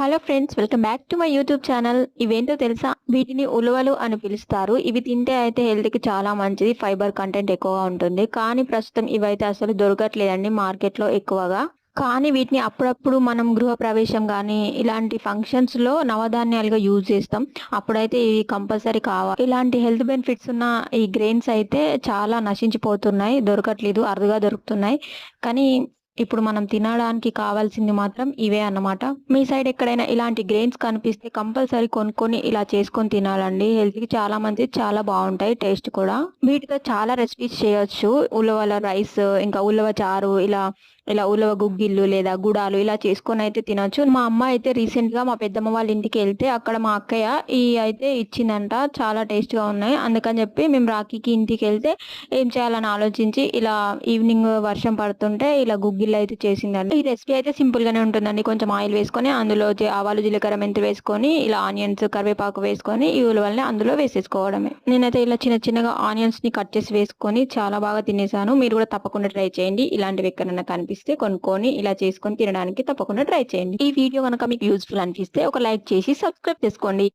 Hello friends welcome back to my YouTube channel. ఇవేంటో తెలుసా? వీటిని ఉలవలు అని పిలుస్తారు. ఇవి తింటే అయితే హెల్త్కి చాలా మంచిది ఫైబర్ కంటెంట్ ఎక్కువగా ఉంటుంది. కానీ ప్రస్తుతం ఇవైతే అసలు దొరకట్లేదండి మార్కెట్లో ఎక్కువగా. కానీ వీటిని అప్పుడప్పుడు మనం గృహ ప్రవేశం కానీ ఇలాంటి ఫంక్షన్స్లో నవధాన్యాలుగా యూజ్ చేస్తాం. అప్పుడైతే ఇవి కంపల్సరీ కావాలి ఇలాంటి హెల్త్ బెనిఫిట్స్ ఉన్న ఈ గ్రెయిన్స్ అయితే చాలా నశించిపోతున్నాయి దొరకట్లేదు అరుదుగా దొరుకుతున్నాయి. కానీ ఇప్పుడు మనం తినడానికి కావాల్సింది మాత్రం ఇవే అన్నమాట. మీ సైడ్ ఎక్కడైనా ఇలాంటి గ్రెయిన్స్ కనిపిస్తే కంపల్సరీ కొనుక్కొని ఇలా చేసుకొని తినాలండి. హెల్త్కి చాలా మంచి చాలా బాగుంటాయి టేస్ట్ కూడా. వీటితో చాలా రెసిపీస్ చేయొచ్చు. ఉలవల రైస్ ఇంకా ఉలవ చారు ఇలా ఇలా ఉలవ గుగ్గిళ్ళు లేదా గుడాలు ఇలా చేసుకొని అయితే తినొచ్చు. మా అమ్మ అయితే రీసెంట్గా మా పెద్దమ్మ వాళ్ళ ఇంటికి వెళ్తే అక్కడ మా అక్కయ్య ఈ అయితే ఇచ్చిందంట. చాలా టేస్ట్గా ఉన్నాయి. అందుకని చెప్పి మేము రాఖీకి ఇంటికి వెళ్తే ఏం చేయాలని ఆలోచించి ఇలా ఈవినింగ్ వర్షం పడుతుంటే ఇలా గుగ్గిళ్ళు అయితే చేసిందండి. ఈ రెసిపీ అయితే సింపుల్ గానే ఉంటుందండి. కొంచెం ఆయిల్ వేసుకొని అందులో ఆవాలు జీలకర్ర మెంతి వేసుకొని ఇలా ఆనియన్స్ కరివేపాకు వేసుకొని ఈ ఉలవల్ని అందులో వేసేసుకోవడమే. నేనైతే ఇలా చిన్న చిన్నగా ఆనియన్స్ని కట్ చేసి వేసుకొని చాలా బాగా తినేసాను. మీరు కూడా తప్పకుండా ట్రై చేయండి. ఇలాంటివి ఎక్కడైనా కనిపిస్తే కొనుక్కొని ఇలా చేసుకొని తినడానికి తప్పకుండా ట్రై చేయండి. ఈ వీడియో కనుక మీకు యూస్ఫుల్ అనిపిస్తే ఒక లైక్ చేసి సబ్స్క్రైబ్ చేసుకోండి.